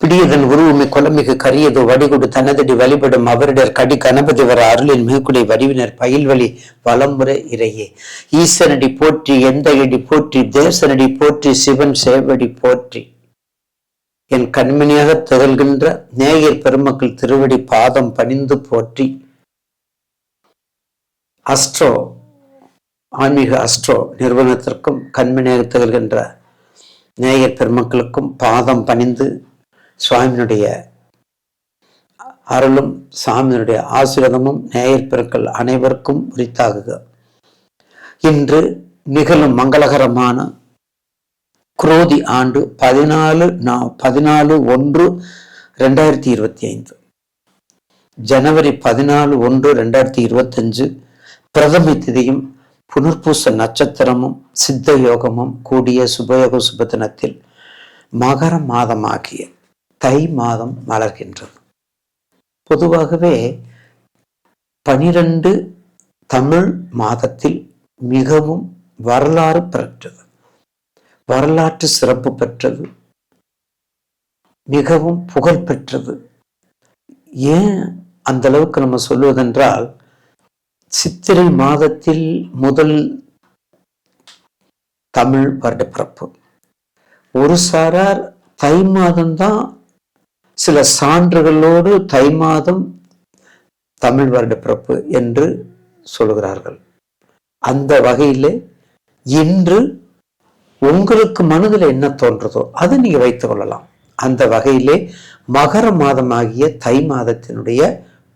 பிடியதன் உருவமை குலமிகு கரியது வடிகுடு தனதடி வழிபடும் அவரிடர் கடி கணபதி வர அருளின் மிகுக்குடை வடிவினர் பயில்வழி வலம்புற இறையே. ஈசனடி போற்றி எந்த இடி போற்றி தேசனடி போற்றி சிவன் சேவடி போற்றி. என் கண்மணியாக திகழ்கின்ற நேயர் பெருமக்கள் திருவடி பாதம் பணிந்து போற்றி. அஸ்ட்ரோ ஆன்மீக அஸ்ட்ரோ நிறுவனத்திற்கும் கண்மணியாக திகழ்கின்ற நேயர் பெருமக்களுக்கும் பாதம் பணிந்து சுவாமியினுடைய அருளும் சாமியினுடைய ஆசீர்வாதமும் நேயர் பெருக்கள் அனைவருக்கும் உரித்தாகுக. இன்று நிகழும் மங்களகரமான குரோதி ஆண்டு பதினாலு நா- பதினாலு ஒன்று ரெண்டாயிரத்தி இருபத்தி ஐந்து. ஜனவரி பதினாலு ஒன்று ரெண்டாயிரத்தி இருபத்தஞ்சு பிரதம திதியும் புனர்பூச நட்சத்திரமும் சித்த யோகமும் கூடிய சுபயோக சுபதினத்தில் மகர மாதமாகிய தை மாதம் மலர்கின்றது. பொதுவாகவே பனிரெண்டு தமிழ் மாதத்தில் மிகவும் வரலாறு பெற்றது. வரலாற்று சிறப்பு பெற்றது. மிகவும் புகழ் பெற்றது. ஏன் அந்த அளவுக்கு நம்ம சொல்வதென்றால் சித்திரை மாதத்தில் முதல் தமிழ் வருடப்பிறப்பு. ஒரு சாரார் தை மாதம்தான் சில சான்றுகளோடு தை மாதம் தமிழ் வருட பிறப்பு என்று சொல்கிறார்கள் அந்த வகையிலே இன்று உங்களுக்கு மனதில் என்ன தோன்றதோ அதை நீங்கள் வைத்துக் கொள்ளலாம். அந்த வகையிலே மகர மாதமாகிய தை மாதத்தினுடைய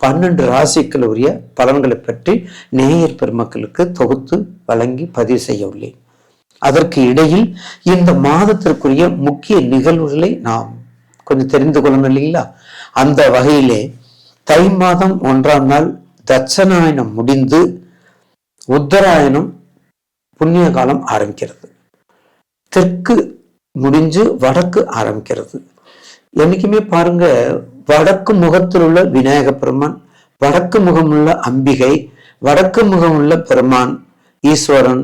பன்னெண்டு ராசிகள் உரிய பலன்களை பற்றி நேயர் பெருமக்களுக்கு தொகுத்து வழங்கி பதிவு செய்ய உள்ளேன். அதற்கு இடையில் இந்த மாதத்திற்குரிய முக்கிய நிகழ்வுகளை நாம் கொஞ்சம் தெரிந்து கொள்ளணும் இல்லைங்களா? அந்த வகையிலே தை மாதம் ஒன்றாம் நாள் தட்சநாயனம் முடிந்து உத்தராயணம் புண்ணிய காலம் ஆரம்பிக்கிறது. தெற்கு முடிஞ்சு வடக்கு ஆரம்பிக்கிறது. என்னைக்குமே பாருங்க வடக்கு முகத்தில் உள்ள விநாயக பெருமான் வடக்கு முகமுள்ள அம்பிகை வடக்கு முகமுள்ள பெருமான் ஈஸ்வரன்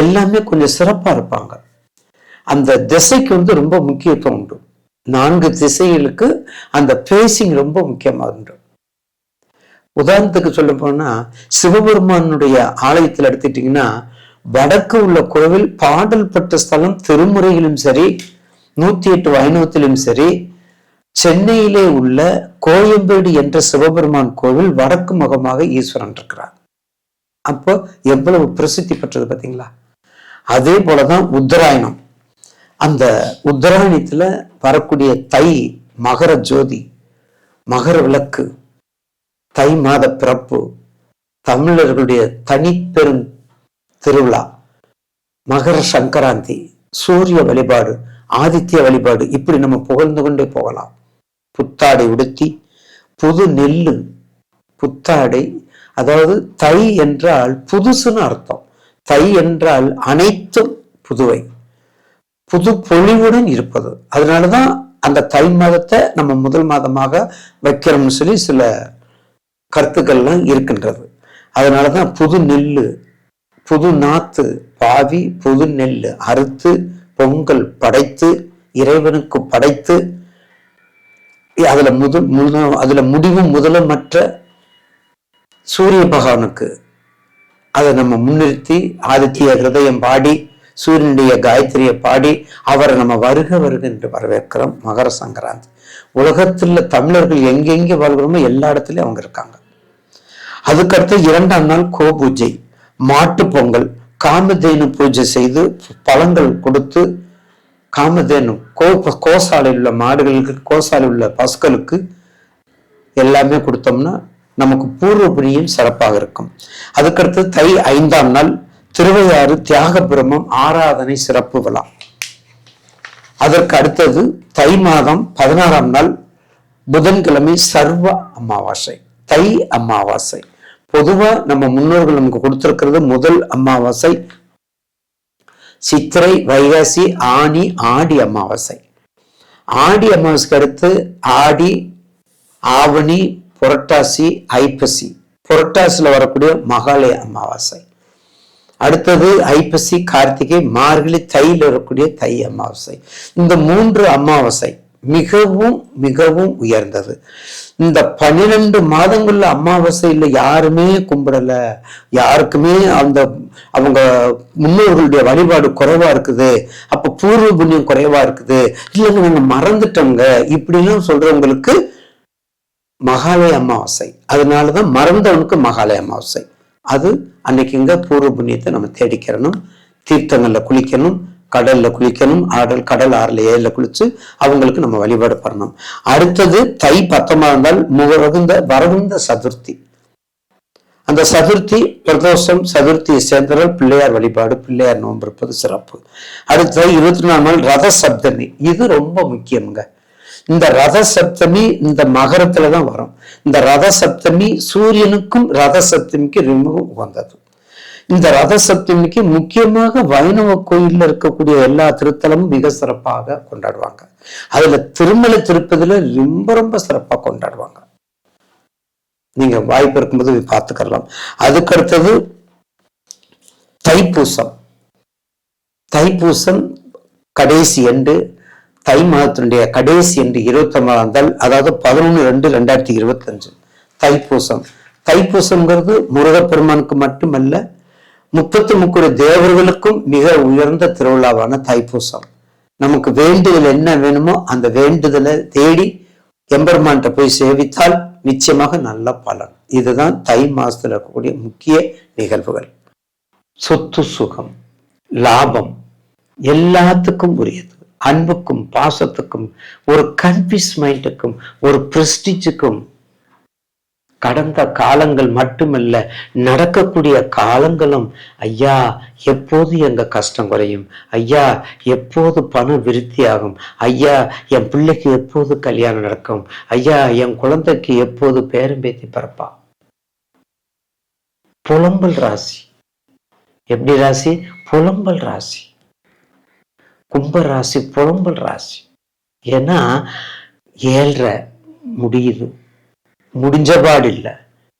எல்லாமே கொஞ்சம் சிறப்பா இருப்பாங்க. அந்த திசைக்கு வந்து ரொம்ப முக்கியத்துவம் உண்டு. நான்கு திசைகளுக்கு அந்த பேசிங் ரொம்ப முக்கியமாக இருந்தோம் உதாரணத்துக்கு சொல்ல போனா சிவபெருமானுடைய ஆலயத்தில் எடுத்துட்டீங்கன்னா வடக்கு உள்ள கோவில் பாடல் பெற்ற ஸ்தலம் திருமுறையிலும் சரி நூத்தி எட்டு வைணவத்திலும் சரி சென்னையிலே உள்ள கோயம்பேடு என்ற சிவபெருமான் கோவில் வடக்கு முகமாக ஈஸ்வரன் இருக்கிறார். அப்போ எவ்வளவு பிரசித்தி பெற்றது பார்த்தீங்களா? அதே போலதான் உத்தராயணம். அந்த உத்தராயணத்தில் வரக்கூடிய தை மகர ஜோதி மகர விளக்கு தை மாத பிறப்பு தமிழர்களுடைய தனிப்பெரும் திருவிழா மகர சங்கராந்தி சூரிய வழிபாடு ஆதித்ய வழிபாடு இப்படி நம்ம புகழ்ந்து கொண்டே போகலாம். புத்தாடை உடுத்தி புது நெல்லு புத்தாடை அதாவது தை என்றால் புதுசுன்னு அர்த்தம். தை என்றால் அனைத்தும் புதுவை. புது பொலிவுடன் இருப்பது. அதனால தான் அந்த தை மாதத்தை நம்ம முதல் மாதமாக வைக்கிறோம்னு சொல்லி சில கருத்துக்கள்லாம் இருக்கின்றது. அதனாலதான் புது நெல்லு புது நாத்து பாவி புது நெல் அறுத்து பொங்கல் படைத்து இறைவனுக்கு படைத்து அதில் முதல் முத அதில் முடிவும் முதலமற்ற சூரிய பகவானுக்கு அதை நம்ம முன்னிறுத்தி ஆதித்ய ஹிருதயம் பாடி சூரியனுடைய காயத்ரியை பாடி அவரை நம்ம வருக வருக என்று வரவேற்கிறோம் மகர சங்கராந்தி. உலகத்துல தமிழர்கள் எங்கெங்கே வாழ்கிறோமோ எல்லா இடத்துலயும் அவங்க இருக்காங்க. அதுக்கடுத்து இரண்டாம் நாள் கோ பூஜை மாட்டு பொங்கல் காமதேனு பூஜை செய்து பழங்கள் கொடுத்து காமதேனு கோ கோசாலையில் உள்ள மாடுகளுக்கு கோசாலையில் உள்ள பசுக்களுக்கு எல்லாமே கொடுத்தோம்னா நமக்கு பூர்வ புண்ணியம் சிறப்பாக இருக்கும். அதுக்கடுத்து தை ஐந்தாம் நாள் திருவையாறு தியாக பிரம்மம் ஆராதனை சிறப்பு விழா. அதற்கு அடுத்தது தை மாதம் பதினாறாம் நாள் புதன்கிழமை சர்வ அமாவாசை. தை அமாவாசை. பொதுவா நம்ம முன்னோர்கள் நமக்கு கொடுத்திருக்கிறது முதல் அமாவாசை சித்திரை வைகாசி ஆனி ஆடி அமாவாசை. ஆடி அமாவாசைக்கு அடுத்து ஆடி ஆவணி புரட்டாசி ஐப்பசி. புரட்டாசியில் வரக்கூடிய மகாலய அமாவாசை. அடுத்தது ஐப்பசி கார்த்திகை மார்கழி தையில் வரக்கூடிய தை அமாவாசை. இந்த மூன்று அமாவாசை மிகவும் மிகவும் உயர்ந்தது. இந்த பன்னிரண்டு மாதங்கள்ல அமாவாசையில் யாருமே கும்பிடல. யாருக்குமே அந்த அவங்க முன்னோர்களுடைய வழிபாடு குறைவா இருக்குது. அப்ப பூர்வ புண்ணியம் குறைவா இருக்குது. இல்லைங்க நாங்க மறந்துட்டோங்க. இப்படிலாம் சொல்றவங்களுக்கு மகாலய அமாவாசை. அதனாலதான் மறந்தவனுக்கு மகாலய அமாவாசை. அது அன்னைக்கு இங்க பூர்வ புண்ணியத்தை நம்ம தேடிக்கிறணும். தீர்த்தங்கள்ல குளிக்கணும் கடல்ல குளிக்கணும் ஆடல் கடல் ஆறுல ஏழுல குளிச்சு அவங்களுக்கு நம்ம வழிபாடு பண்ணணும். அடுத்தது தை பத்தொன்பதாம் இருந்தால் முகந்த வரகுந்த சதுர்த்தி. அந்த சதுர்த்தி பிரதோஷம் சதுர்த்தியை சேர்ந்தவர்கள் பிள்ளையார் வழிபாடு பிள்ளையார் நோன்பு இருப்பது சிறப்பு. அடுத்தது இருபத்தி நாலு நாள் ரத சப்தமி இது ரொம்ப முக்கியம்ங்க. இந்த ரத சப்தமி இந்த மகரத்துல தான் வரும். இந்த ரத சப்தமி சூரியனுக்கும் ரத சப்தமிக்கு ரொம்பவும் உகந்தது இந்த ரத சப்தமிக்கு முக்கியமாக வைணவ கோயில்ல இருக்கக்கூடிய எல்லா திருத்தலமும் மிக சிறப்பாக கொண்டாடுவாங்க. அதுல திருமலை திருப்பதில ரொம்ப ரொம்ப சிறப்பா கொண்டாடுவாங்க. நீங்க வாய்ப்பு இருக்கும்போது பார்த்துக்கலாம். அதுக்கு அடுத்தது தைப்பூசம். தைப்பூசம் கடைசி எண்டு தை மாதத்தினுடைய கடைசி என்று இருபத்தி ஒன்பதாம் நாள் அதாவது பதினொன்று ரெண்டு ரெண்டாயிரத்தி இருபத்தஞ்சு. தைப்பூசம். தைப்பூசம்ங்கிறது முருகப்பெருமானுக்கு மட்டுமல்ல முப்பத்தி முக்கிய தேவர்களுக்கும் மிக உயர்ந்த திருவிழாவான தைப்பூசம். நமக்கு வேண்டுதல் என்ன வேணுமோ அந்த வேண்டுதலை தேடி எம்பெருமான்கிட்ட போய் சேவித்தால் நிச்சயமாக நல்ல பலன். இதுதான் தை மாசத்துல இருக்கக்கூடிய முக்கிய நிகழ்வுகள். சொத்து சுகம் லாபம் எல்லாத்துக்கும் உரியது. அன்புக்கும் பாசத்துக்கும் ஒரு கன்ஃபியூஸ் மைண்டுக்கும் ஒரு பிரஸ்டிஜுக்கும் கடந்த காலங்கள் மட்டுமல்ல நடக்கக்கூடிய காலங்களும் ஐயா எப்போது எங்க கஷ்டம் குறையும்? ஐயா எப்போது பணம் விருத்தியாகும்? ஐயா என் பிள்ளைக்கு எப்போது கல்யாணம் நடக்கும்? ஐயா என் குழந்தைக்கு எப்போது பேரம்பேத்தி பிறப்பா? புலம்பல் ராசி. எப்படி ராசி? புலம்பல் ராசி. கும்ப ராசி புலம்பல் ராசி. ஏன்னா ஏழ்ரை முடியுது. முடிஞ்ச பாடு இல்லை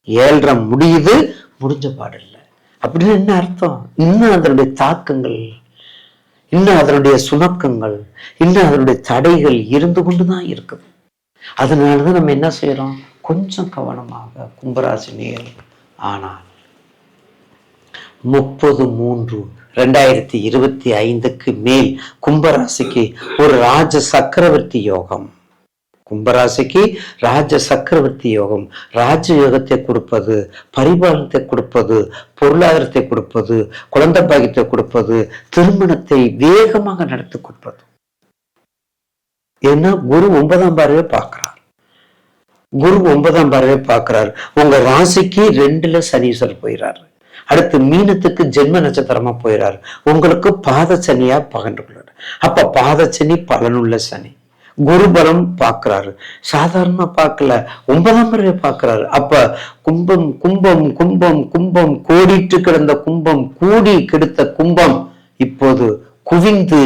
ஏழ்ரை முடியுது முடிஞ்ச பாடு இல்லை அப்படின்னு என்ன அர்த்தம்? இன்னும் அதனுடைய தாக்கங்கள் இன்னும் அதனுடைய சுணக்கங்கள் இன்னும் அதனுடைய தடைகள் இருந்து கொண்டுதான் இருக்குது. அதனாலதான் நம்ம என்ன செய்யறோம்? கொஞ்சம் கவனமாக கும்பராசி நேர் ஆனால் முப்பது மூன்று ரெண்டாயிரத்தி இருபத்தி ஐந்துக்கு மேல் கும்பராசிக்கு ஒரு ராஜ சக்கரவர்த்தி யோகம். கும்பராசிக்கு ராஜ சக்கரவர்த்தி யோகம். ராஜ யோகத்தை கொடுப்பது பரிபாலனத்தை கொடுப்பது பொருளாதாரத்தை கொடுப்பது குழந்தை பாகியத்தை கொடுப்பது திருமணத்தை வேகமாக நடத்தி கொடுப்பது. ஏன்னா குரு ஒன்பதாம் பார்வையை பார்க்கிறார். குரு ஒன்பதாம் பார்வையை பார்க்கிறார். உங்க ராசிக்கு ரெண்டுல சனீஸ்வரர் போயிறாரு. அடுத்து மீனத்துக்கு ஜென்ம நட்சத்திரமா போயிறாரு. உங்களுக்கு பாத சனியா பகன்று கொள்ளாரு அப்ப பாத சனி பலனுள்ள சனி. குருபலம் பார்க்கிறாரு. சாதாரணமா பார்க்கல. ஒன்பதாம் முறையை பார்க்கிறாரு. அப்ப கும்பம் கும்பம் கும்பம் கும்பம் கோடிட்டு கிடந்த கும்பம் கூடி கெடுத்த கும்பம் இப்போது குவிந்து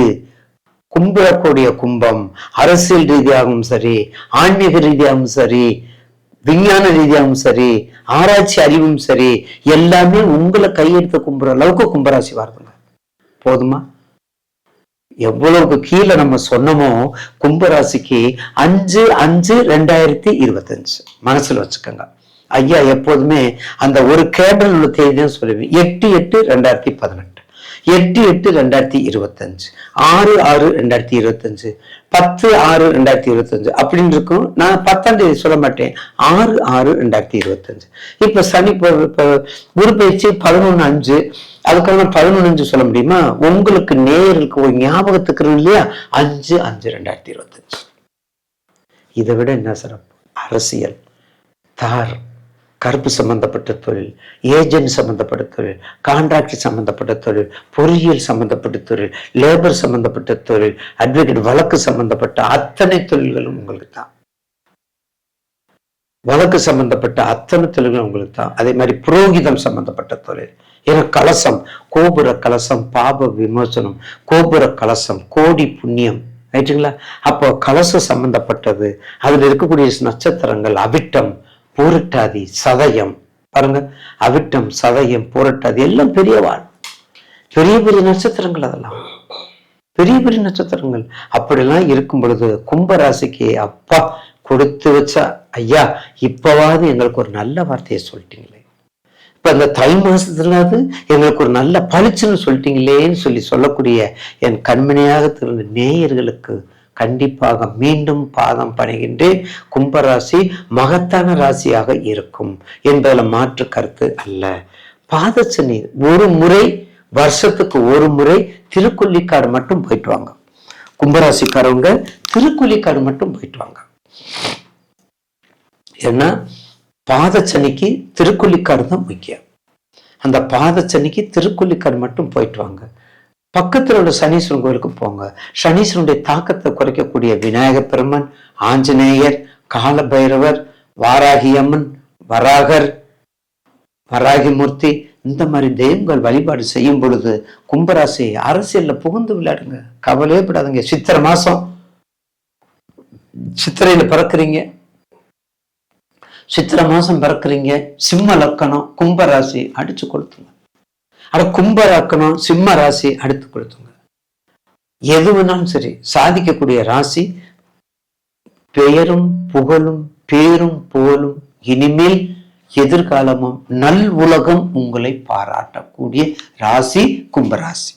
கும்பிடக்கூடிய கும்பம் அரசியல் ரீதியாகவும் சரி ஆன்மீக ரீதியாகவும் சரி விஞ்ஞான ரீதியாகவும் சரி ஆராய்ச்சி அறிவும் சரி எல்லாமே உங்களை கையெடுத்து கும்புற அளவுக்கு கும்பராசி வருதுங்க. போதுமா? எவ்வளவுக்கு கீழே நம்ம சொன்னோமோ கும்பராசிக்கு அஞ்சு அஞ்சு ரெண்டாயிரத்தி இருபத்தஞ்சு. மனசுல வச்சுக்கோங்க. ஐயா எப்போதுமே அந்த ஒரு கேண்டல் உள்ள தேதி தான் சொல்லுவேன். எட்டு எட்டு ரெண்டாயிரத்தி பதினெட்டு. எட்டு எட்டு ரெண்டாயிரத்தி இருபத்தஞ்சு ஆறு ஆறு ரெண்டாயிரத்தி இருபத்தஞ்சு பத்து ஆறு ரெண்டாயிரத்தி இருபத்தஞ்சு அப்படின்னு இருக்கும் நான் பத்தாம் தேதி சொல்ல மாட்டேன். ஆறு ஆறு ரெண்டாயிரத்தி இருபத்தஞ்சு. இப்ப சனி குரு பயிற்சி பதினொன்று அஞ்சு அதுக்கப்புறம் பதினொன்று அஞ்சு சொல்ல முடியுமா? உங்களுக்கு நேருக்கு ஒரு ஞாபகத்துக்கு இல்லையா? அஞ்சு அஞ்சு ரெண்டாயிரத்தி இருபத்தஞ்சு. இதை விட என்ன சிறப்பு? அரசியல். தார். கருப்பு சம்பந்தப்பட்ட தொழில் ஏஜென்ட் சம்பந்தப்பட்ட தொழில் கான்ட்ராக்ட் சம்பந்தப்பட்ட தொழில் பொறியியல் சம்பந்தப்பட்ட தொழில் லேபர் சம்பந்தப்பட்ட தொழில் அட்வொகேட் வழக்கு சம்பந்தப்பட்ட அத்தனை தொழில்களும் உங்களுக்கு தான். வழக்கு சம்பந்தப்பட்ட அத்தனை தொழில்களும் உங்களுக்கு தான். அதே மாதிரி புரோகிதம் சம்பந்தப்பட்ட தொழில் ஏன்னா கலசம் கோபுர கலசம் பாப விமோசனம் கோபுர கலசம் கோடி புண்ணியம் ரைட்டுங்களா அப்போ கலசம் சம்பந்தப்பட்டது அதுல இருக்கக்கூடிய நட்சத்திரங்கள் அவிட்டம் பூரட்டாதி சதயம். பாருங்க அவிட்டம் சதயம் பூரட்டாதி எல்லாம் பெரியவாள் பெரிய பெரிய நட்சத்திரங்கள் அதெல்லாம். பெரிய பெரிய நட்சத்திரங்கள். அப்படிலாம் இருக்கும் பொழுது கும்பராசிக்கு அப்பா கொடுத்து வச்சா ஐயா இப்பவாவது எங்களுக்கு ஒரு நல்ல வார்த்தையை சொல்லிட்டீங்களே. இப்ப இந்த தை மாசத்துலாவது எங்களுக்கு ஒரு நல்ல பளிச்சுன்னு சொல்லிட்டீங்களேன்னு சொல்லி சொல்லக்கூடிய என் கண்மணியாக திறந்த நேயர்களுக்கு கண்டிப்பாக மீண்டும் பாதம் பணிகின்றேன். கும்பராசி மகத்தான ராசியாக இருக்கும் என்பதில் மாற்று கருத்து அல்ல. பாதச்சனி ஒரு முறை வருஷத்துக்கு ஒரு முறை திருக்கொல்லிக்காடு மட்டும் போயிட்டு வாங்க. கும்பராசிக்காரவங்க திருக்குள்ளிக்காடு மட்டும் போயிட்டு வாங்க. ஏன்னா பாதச்சனிக்கு திருக்குள்ளிக்காடு தான் முக்கியம். அந்த பாதச்சனிக்கு திருக்குள்ளிக்காடு மட்டும் போயிட்டு வாங்க. பக்கத்தில் உள்ள சனீஸ்வரன் கோயிலுக்கு போங்க. சனீஸ்வரனுடைய தாக்கத்தை குறைக்கக்கூடிய விநாயக பெருமன் ஆஞ்சநேயர் காலபைரவர் வாராகி அம்மன் வராகர் வராகிமூர்த்தி இந்த மாதிரி தெய்வங்கள் வழிபாடு செய்யும் பொழுது கும்பராசி அரசியல்ல புகுந்து விளையாடுங்க. கவலையே படாதுங்க. சித்திரை மாசம். சித்திரையில பறக்குறீங்க. சித்திரை மாசம் பறக்குறீங்க. சிம்ம லக்கணம் கும்பராசி அடிச்சு கொடுத்துங்க அட கும்ப லக்கணம் சிம்ம ராசி அடுத்து கொடுத்துங்க எது வேணாலும் சரி சாதிக்கக்கூடிய ராசி பெயரும் புகழும் பேரும் புகழும் இனிமேல் எதிர்காலமும் நல் உலகம் உங்களை பாராட்டக்கூடிய ராசி கும்பராசி.